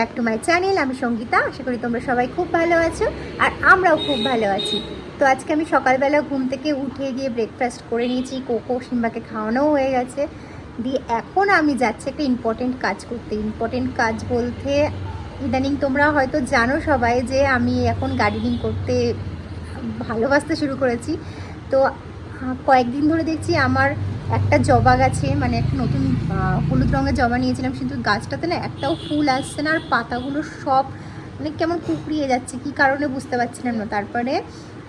Back to my channel আমি সঙ্গীতা, আশা করি তোমরা সবাই খুব ভালো আছো, আর আমরাও খুব ভালো আছি। তো আজকে আমি সকালবেলা ঘুম থেকে উঠে গিয়ে ব্রেকফাস্ট করে নিয়েছি, কোকো সিম্বাকে খাওয়ানোও হয়ে গেছে। দিয়ে এখন আমি যাচ্ছি একটা ইম্পর্টেন্ট কাজ করতে। ইম্পর্টেন্ট কাজ বলতে, ইদানিং তোমরা হয়তো জানো সবাই যে আমি এখন গার্ডেনিং করতে ভালোবাসতে শুরু করেছি। তো কয়েকদিন ধরে দেখছি আমার একটা জবা গাছে মানে একটা নতুন হলুদ রঙের জবা নিয়েছিলাম কিন্তু গাছটাতে না একটাও ফুল আসছে না আর পাতাগুলো সব মানে কেমন কুকড়িয়ে যাচ্ছে কি কারণে বুঝতে পারছিলাম না। তারপরে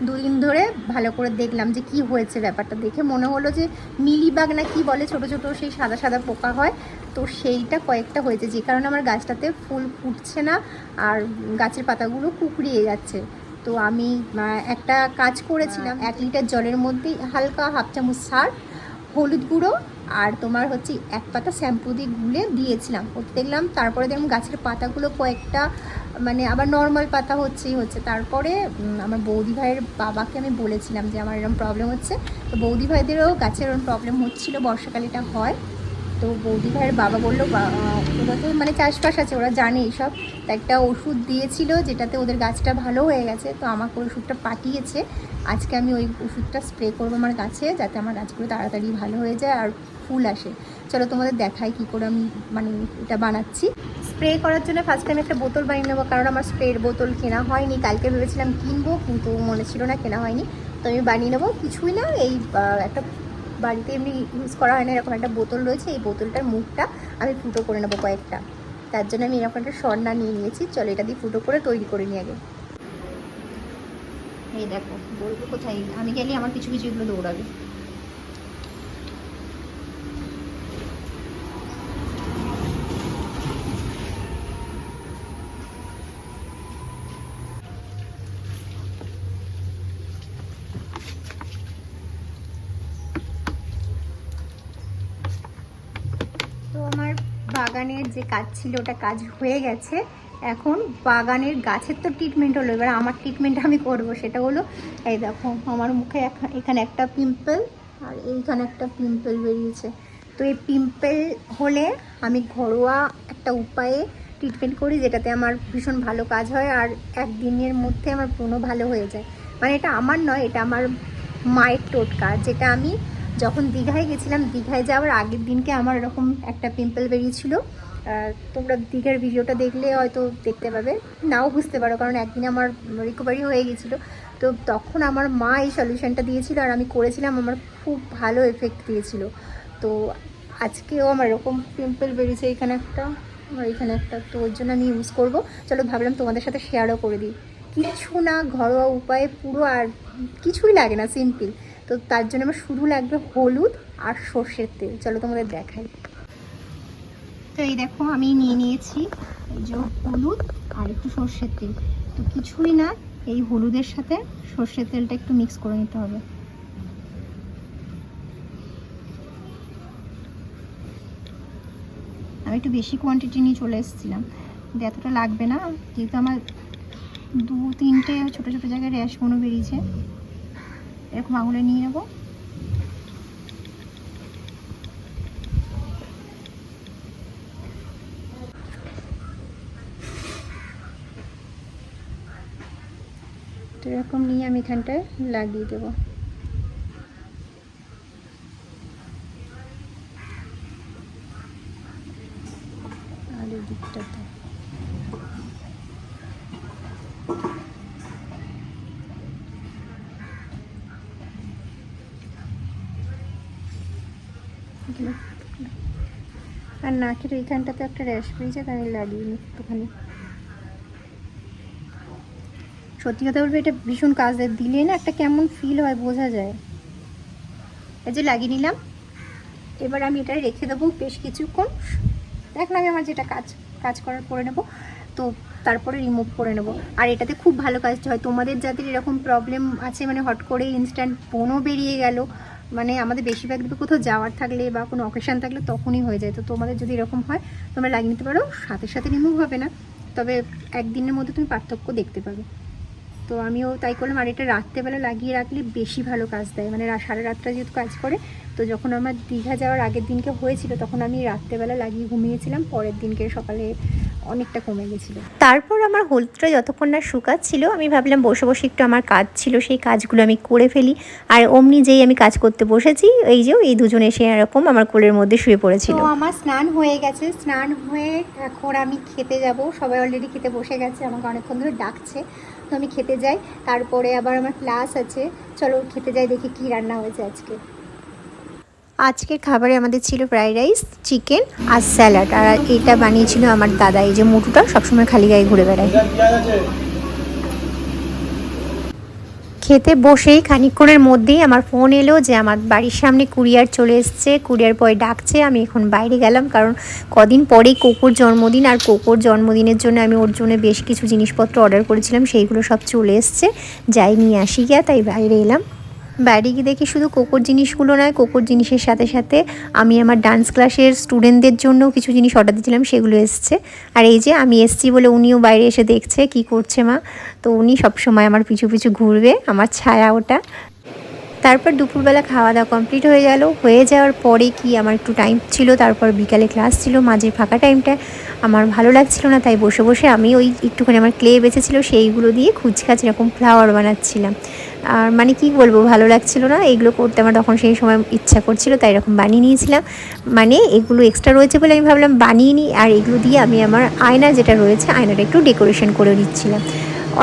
দুদিন ধরে ভালো করে দেখলাম যে কি হয়েছে ব্যাপারটা দেখে মনে হলো যে মিলিবাগ না কি বলে ছোট ছোট সেই সাদা সাদা পোকা হয় তো সেইটা কয়েকটা হয়েছে যে কারণে আমার গাছটাতে ফুল ফুটছে না আর গাছের পাতাগুলো কুকড়িয়ে যাচ্ছে। তো আমি একটা কাজ করেছিলাম এক লিটার জলের মধ্যে হালকা হাফ চামচ সার হলুদ গুঁড়ো আর তোমার হচ্ছে এক পাতা শ্যাম্পু দিয়ে গুলে দিয়েছিলাম। করতে দেখলাম তারপরে দেখলাম গাছের পাতাগুলো কয়েকটা মানে আবার নর্মাল পাতা হচ্ছেই হচ্ছে। তারপরে আমার বৌদি ভাইয়ের বাবাকে আমি বলেছিলাম যে আমার এরকম প্রবলেম হচ্ছে। তো বৌদি ভাইদেরও গাছের এরকম প্রবলেম হচ্ছিল, বর্ষাকালে এটা হয়। তো বৌদি ভাইয়ের বাবা বলল ওরা তো মানে চাষবাস আছে, ওরা জানে এইসব তো একটা ওষুধ দিয়েছিল, যেটাতে ওদের গাছটা ভালো হয়ে গেছে, তো আমাকে ওষুধটা পাঠিয়েছে। আজকে আমি ওই ওষুধটা স্প্রে করব আমার গাছে যাতে আমার গাছগুলো তাড়াতাড়ি ভালো হয়ে যায় আর ফুল আসে। চলো তোমাদের দেখাই কী করে আমি মানে এটা বানাচ্ছি। স্প্রে করার জন্য ফার্স্ট টাইম একটা বোতল বানিয়ে নেব, কারণ আমার স্প্রের বোতল কেনা হয়নি। কালকে ভেবেছিলাম কিনবো, কিন্তু মনে ছিল না কেনা হয়নি। তো আমি বানিয়ে নেব। কিছুই না, এই একটা বাড়িতে এমনি ইউজ করা হয় না, এরকম একটা বোতল রয়েছে, এই বোতলটার মুখটা আমি ফুটো করে নেব কয়েকটা। তার জন্য আমি এরকম একটা স্বর্ণা নিয়ে নিয়েছি, চলো এটা দিয়ে ফুটো করে তৈরি করে নিয়ে আগে। এই দেখো, বলব কোথায়? আমি গেলে আমার কিছু কিছু এগুলো দৌড়াবে তো আমার বাগানের যে কাজ ছিল, ওটা কাজ হয়ে গেছে। এখন বাগানের গাছের তো ট্রিটমেন্ট হলো। এবার আমার ট্রিটমেন্ট আমি করব। সেটা হলো, এই দেখো, আমার মুখে এখ- এখানে একটা পিম্পল আর এইখানে একটা পিম্পল বেরিয়েছে। তো এই পিম্পল হলে আমি ঘরোয়া একটা উপায়ে ট্রিটমেন্ট করি, যেটাতে আমার ভীষণ ভালো কাজ হয় আর একদিনের মধ্যে আমার ব্রণ ভালো হয়ে যায়। মানে এটা আমার নয়, এটা আমার মায়ের টোটকা, যেটা আমি যখন দীঘায় গেছিলাম, দীঘায় যাওয়ার আগের দিনকে আমার এরকম একটা পিম্পল বেরিয়েছিল। তোমরা দীঘার ভিডিওটা দেখলে হয়তো দেখতে পাবে। নাও বুঝতে পারো, কারণ একদিন আমার রিকভারি হয়ে গেছিল। তো তখন আমার মা এই সলিউশনটা দিয়েছিল আর আমি করেছিলাম, আমার খুব ভালো এফেক্ট দিয়েছিল। তো আজকেও আমার এরকম পিম্পল বেরিয়েছে এখানে একটা আর এখানে একটা, তো ওর জন্য আমি ইউজ করব। চলো ভাবলাম তোমাদের সাথে শেয়ারও করে দিই। কিছু না ঘরোয়া উপায়ে পুরো আর কিছুই লাগে না সিম্পল তো তার জন্য আমার শুধু লাগবে হলুদ আর সর্ষের তেল। চলো তোমাদের দেখাই। তো এই দেখো, আমি নিয়ে নিয়েছি এই যে হলুদ আর একটু সর্ষের তেল। তো কিছুই না, এই হলুদের সাথে সর্ষের তেলটা একটু মিক্স করে নিতে হবে। আমি একটু বেশি কোয়ান্টিটি নিয়ে চলে এসেছিলাম। কিন্তু এতটা লাগবে না, যেহেতু আমার দু তিনটে ছোটো ছোটো জায়গায় র্যাশ মনো বেরিয়েছে। এরকম আঙুলে নিয়ে নেব। তো এরকম নিয়ে আমি এখানটায় লাগিয়ে দেবো। আর এই দিকটাতে এগুলো- আর নাকের এইখানটাতে একটা র্যাশ পেয়েছে, তাই আমি লাগিয়ে নিই একটুখানি। সত্যি কথা বলব এটা ভীষণ কাজে দিলে না একটা কেমন ফিল হয়, বোঝা যায়। এই যে লাগিয়ে নিলাম। এবার আমি এটা রেখে দেবো বেশ কিছুক্ষণ। দেখলাম আমার যেটা কাজ কাজ করার করে নেব, তো তারপরে রিমুভ করে নেব। আর এটাতে খুব ভালো কাজ হয়। তোমাদের যাদের এরকম প্রবলেম আছে মানে হট করে ইনস্ট্যান্ট বোনও বেরিয়ে গেল মানে আমাদের বেশিরভাগ দিকে কোথাও যাওয়ার থাকলে বা কোনো অকেশান থাকলে তখনই হয়ে যায়। তো তোমাদের যদি এরকম হয়, তোমরা লাগিয়ে নিতে পারো, সাথে সাথে রিমুভ হবে না। তবে একদিনের মধ্যে তুমি পার্থক্য দেখতে পাবে। তো আমিও তাই করলাম। আর এটা রাত্রেবেলা লাগিয়ে রাখলে বেশি ভালো কাজ দেয়। মানে সারা রাতটা যেহেতু কাজ করে, তো যখন আমার দীঘা যাওয়ার আগের দিনকে হয়েছিল, তখন আমি রাত্রেবেলা লাগিয়ে ঘুমিয়েছিলাম। পরের দিনকে সকালে অনেকটা কমে গেছিল। তারপর আমার হলুদটা যতক্ষণ না শুকাচ্ছিল আমি ভাবলাম বসে বসে একটু আমার কাজ ছিল সেই কাজগুলো আমি করে ফেলি। আর অমনি যেই আমি কাজ করতে বসেছি এই যে এই দুজন এসে এরকম আমার কোলের মধ্যে শুয়ে পড়েছিল। তো আমার স্নান হয়ে গেছে। স্নান হয়ে এখন আমি খেতে যাব। সবাই অলরেডি খেতে বসে গেছে আমাকে অনেকক্ষণ ধরে ডাকছে। তো আমি খেতে যাই। তারপরে আবার আমার ক্লাস আছে। চলো খেতে যাই দেখি কী রান্না হয়েছে আজকে। আজকের খাবারে আমাদের ছিল ফ্রাইড রাইস, চিকেন আর স্যালাড। আর এটা বানিয়েছিল আমার দাদা। এই যে মুটুটা সবসময় খালি গায়ে ঘুরে বেড়ায়। খেতে বসেই খানিকক্ষণের মধ্যেই আমার ফোন এলো যে আমার বাড়ির সামনে কুরিয়ার চলে এসছে। কুরিয়ার পরে ডাকছে, আমি এখন বাইরে গেলাম কারণ কদিন পরেই কোকোর জন্মদিন আর কোকোর জন্মদিনের জন্য আমি ওর জন্য বেশ কিছু জিনিসপত্র অর্ডার করেছিলাম, সেইগুলো সব চলে এসছে। যাই নিয়ে আসি গিয়া, তাই বাইরে এলাম। বাইরে গিয়ে দেখি শুধু কোকোর জিনিসগুলো নয়, কোকোর জিনিসের সাথে সাথে আমি আমার ডান্স ক্লাসের স্টুডেন্টদের জন্য কিছু জিনিস অর্ডার দিয়েছিলাম, সেগুলো এসছে। আর এই যে আমি এসছি বলে উনিও বাইরে এসে দেখছে, কি করছে মা? তো উনি সবসময় আমার পিছু পিছু ঘুরবে, আমার ছায়া ওটা। তারপর দুপুরবেলা খাওয়া দাওয়া কমপ্লিট হয়ে গেল। হয়ে যাওয়ার পরে কি আমার একটু টাইম ছিল, তারপর বিকালে ক্লাস ছিল মাঝে ফাঁকা টাইমটা আমার ভালো লাগছিল না, তাই বসে বসে আমি ওই একটুখানি আমার ক্লে বেঁচেছিল, সেইগুলো দিয়ে খুচখাচ এরকম ফ্লাওয়ার বানাচ্ছিলাম। আর মানে কি বলব, ভালো লাগছিল না। এগুলো করতে আমার তখন সেই সময় ইচ্ছা করছিল, তাই এরকম বানিয়ে নিয়েছিলাম। মানে এগুলো এক্সট্রা রয়েছে বলে আমি ভাবলাম বানিয়ে নিই। আর এগুলো দিয়ে আমি আমার আয়না যেটা রয়েছে, আয়নাটা একটু ডেকোরেশন করে নিচ্ছিলাম।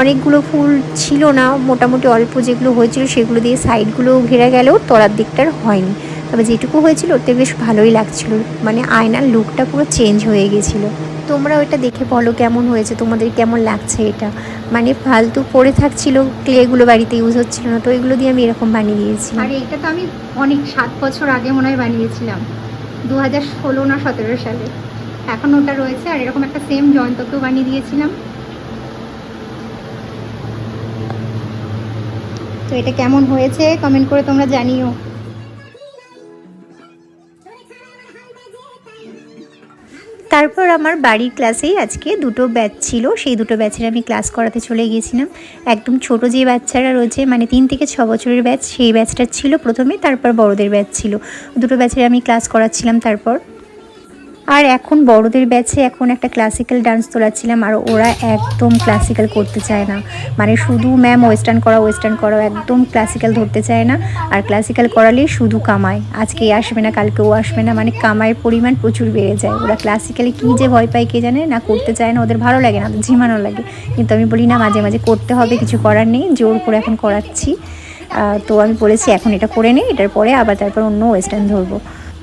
অনেকগুলো ফুল ছিল না, মোটামুটি অল্প যেগুলো হয়েছিল সেগুলো দিয়ে সাইডগুলো ঘেরা গেলেও তলার দিকটার হয়নি। তবে যেটুকু হয়েছিল ওতে বেশ ভালোই লাগছিল মানে আয়নার লুকটা পুরো চেঞ্জ হয়ে গেছিল। তোমরা ওইটা দেখে বলো কেমন হয়েছে, তোমাদের কেমন লাগছে এটা? মানে ফালতু পড়ে থাকছিল ক্লেগুলো বাড়িতে ইউজ হচ্ছিল না, তো এগুলো দিয়ে আমি এরকম বানিয়ে দিয়েছি আর এটা তো আমি অনেক সাত বছর আগে মনে হয় বানিয়েছিলাম দু হাজার ষোলো না সতেরো সালে। এখন ওটা রয়েছে আর এরকম একটা সেম জয়ন্তকেও বানিয়ে দিয়েছিলাম। এটা কেমন হয়েছে? কমেন্ট করে তোমরা জানিও। তারপর আমার বাড়ির ক্লাসেই আজকে দুটো ব্যাচ ছিল। সেই দুটো ব্যাচের আমি ক্লাস করাতে চলে গিয়েছিলাম। একদম ছোট যে বাচ্চারা রয়েছে মানে তিন থেকে ছ বছরের ব্যাচ সেই ব্যাচটা ছিল প্রথমে, তারপর বড়দের ব্যাচ ছিল। দুটো ব্যাচের আমি ক্লাস করাচ্ছিলাম তারপর। আর এখন বড়দের ব্যাচে এখন একটা ক্লাসিক্যাল ডান্স তোলাচ্ছিলাম আর ওরা একদম ক্লাসিক্যাল করতে চায় না। মানে শুধু ম্যাম ওয়েস্টার্ন করা ওয়েস্টার্ন করা একদম ক্লাসিক্যাল ধরতে চায় না। আর ক্লাসিক্যাল করালেই শুধু কামায়। আজকে আসবে না, কালকে ও আসবে না। মানে কামায়ের পরিমাণ প্রচুর বেড়ে যায়। ওরা ক্লাসিক্যালে কী যে ভয় পায় কে জানে? না করতে চায় না, ওদের ভালো লাগে না ঝিমানো লাগে। কিন্তু আমি বলি, না, মাঝে মাঝে করতে হবে, কিছু করার নেই। জোর করে এখন করাচ্ছি। তো আমি বলেছি, এখন এটা করে নিই এটার পরে আবার তারপর অন্য ওয়েস্টার্ন ধরবো।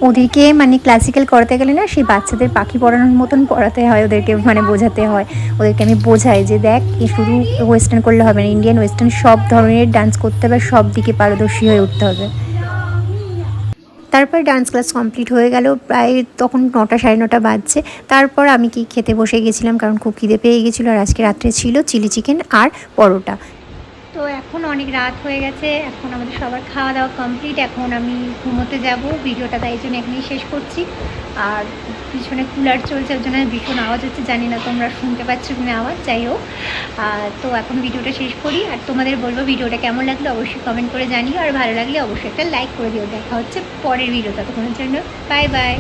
ওদেরকে মানে ক্লাসিক্যাল করাতে গেলে না সেই বাচ্চাদের পাখি পড়ানোর মতন পড়াতে হয়, ওদেরকে মানে বোঝাতে হয়। ওদেরকে আমি বোঝাই যে দেখ এ শুধু ওয়েস্টার্ন করলে হবে না ইন্ডিয়ান ওয়েস্টার্ন সব ধরনের ডান্স করতে হবে, সব দিকে পারদর্শী হয়ে উঠতে হবে। তারপর ডান্স ক্লাস কমপ্লিট হয়ে গেল, প্রায় তখন নটা সাড়ে নটা বাজছে। তারপর আমি কি খেতে বসে গেছিলাম, কারণ খুব খিদে পেয়ে গেছিল, আর আজকে রাত্রে ছিল চিলি চিকেন আর পরোটা। তো এখন অনেক রাত হয়ে গেছে, এখন আমাদের সবার খাওয়া দাওয়া কমপ্লিট এখন আমি ঘুমোতে যাব, ভিডিওটা তাই জন্য এখানেই শেষ করছি। আর পিছনে কুলার চলছে, ওর জন্য ভীষণ আওয়াজ হচ্ছে, জানি না তোমরা শুনতে পাচ্ছ কিনা আওয়াজ, যাই হোক। তো এখন ভিডিওটা শেষ করি, আর তোমাদের বলব ভিডিওটা কেমন লাগল অবশ্যই কমেন্ট করে জানিও, আর ভালো লাগলে অবশ্যই একটা লাইক করে দিও, দেখা হচ্ছে পরের ভিডিও ততক্ষণের জন্য বাই বাই